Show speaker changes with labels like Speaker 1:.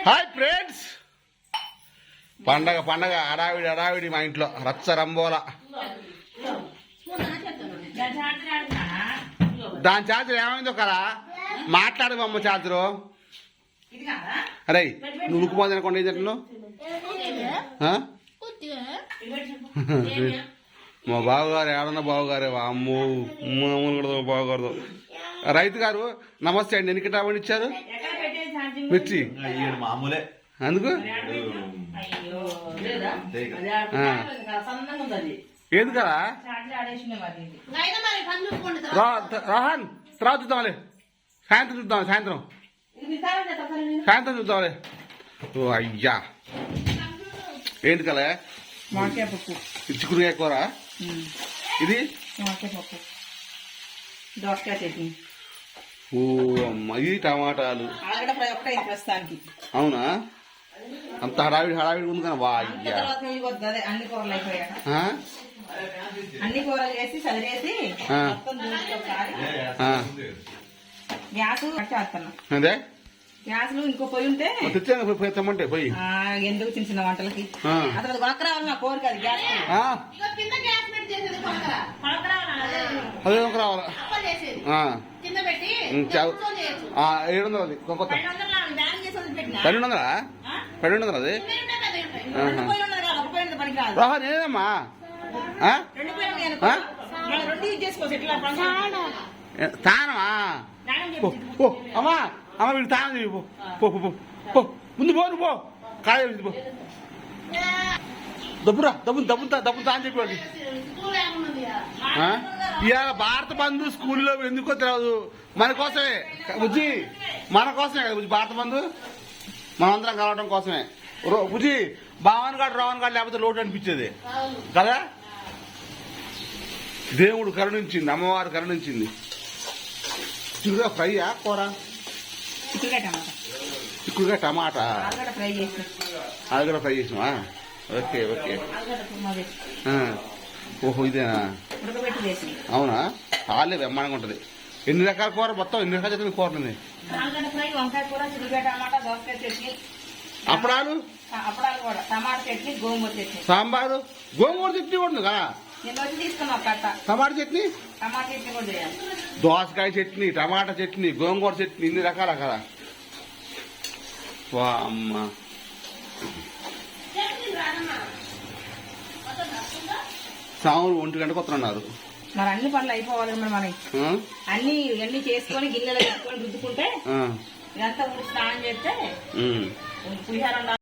Speaker 1: Hi friends పండగ పండగ అడావిడి అడావిడి మా ఇంట్లో రచ్చ రంబోల దాని చార్జర్ ఏమైందో కదా మాట్లాడు అమ్మ చార్జరు అరే నువ్వు ఉక్కు పోతే అనుకోండి ఆ? మా బావగారు ఏడన్నా బావగారే అమ్మో మామూలు బావగారు రైతు గారు నమస్తే అండి ఎన్ని కిటాబులు ఇచ్చారు మిర్చి
Speaker 2: ఈయన మామూలే.
Speaker 1: అందుకు? ఏది కదా? రా రాహన్ తర్వాత చూద్దాంలే. సాయంత్రం చూద్దాం సాయంత్రం. సాయంత్రం చూద్దాంలే. ఓ అయ్యా. ఏంటి కదా
Speaker 3: మాకే పప్పు.
Speaker 1: చిక్కుడుకాయ కూర? ఇది?
Speaker 3: మాకే పప్పు. దోసకాయ చట్నీ.
Speaker 1: ఓ అమ్మ ఇది టమాటాలు. అవునా? అంత హడావిడి హడావిడి ఉంది కానీ వా అయ్యా
Speaker 3: తర్వాత ఇవి వద్దు, అదే అన్ని కూరలు చేసి చదివేసి. గ్యాస్ చేస్తున్నా
Speaker 1: అదే?
Speaker 3: గ్యాస్లో ఇంకో పొయ్యి ఉంటే
Speaker 1: మరి తెచ్చాను పోయి- పోయి తెమ్మంటే పోయి.
Speaker 3: ఆ, ఎందుకు చిన్న చిన్న వంటలకి? అది కొనక రావాలి నా కోరిక అది గ్యాస్ పొయ్యి. అదే.
Speaker 1: అదే ఒక రావాలా ఏడు వందలు అది కొత్త పన్నెండు వందలా పన్నెండు వందలు అది రాహా నేనేమ్మా తానమా? ఓ అమ్మా అమ్మ వీడు తానం చెయ్యి పో. పో పో, పో. ముందు పోను పో. కాయ పో. దబ్బురా దబ్బు దబ్బు దబ్బు తా అని ఇవాళ భారత బంధు స్కూల్లో ఎందుకో తెలియదు మన కోసమే. బుజ్జి మన కోసమే కదా బుజ్జి భారత బంధు? మనందరం కలవడం కోసమే. బుజ్జి భావన్ గాడు రావణ్ గాడు లేకపోతే లోటు అనిపించేది. కదా? దేవుడు కరుణించింది అమ్మవారు కరుణించింది. చిక్కుడుగా ఫ్రైయా కూర? చిక్కుడుగా టమాటా. అది కూడా ఫ్రై చేసినావా? Okay okay. ఓహో ఇదేనా? అవునా? చాలే బ్రహ్మాండంగా ఉంటుంది. ఎన్ని రకాల కూర? మొత్తం ఎన్ని రకాల
Speaker 3: వంకాయ కూర చట్నీ.
Speaker 1: అప్పడాలు? సాంబారు? గోంగూర చట్నీ కూడా ఉంది కదా టమాటా చట్నీ? దోసకాయ చట్నీ టమాటా చట్నీ గోంగూర చట్నీ ఇన్ని రకాల కదా? వా అమ్మ. సాములు ఒంటి గంటకు వస్తున్నారు.
Speaker 3: మరి అన్ని పనులు అయిపోవాలి మరి మనం
Speaker 1: ఆ?
Speaker 3: అన్ని అన్ని చేసుకొని గిన్నెలు పెట్టుకొని రుద్దుకుంటే. ఇదంతా ఊరి స్నానం చేస్తే. పులిహార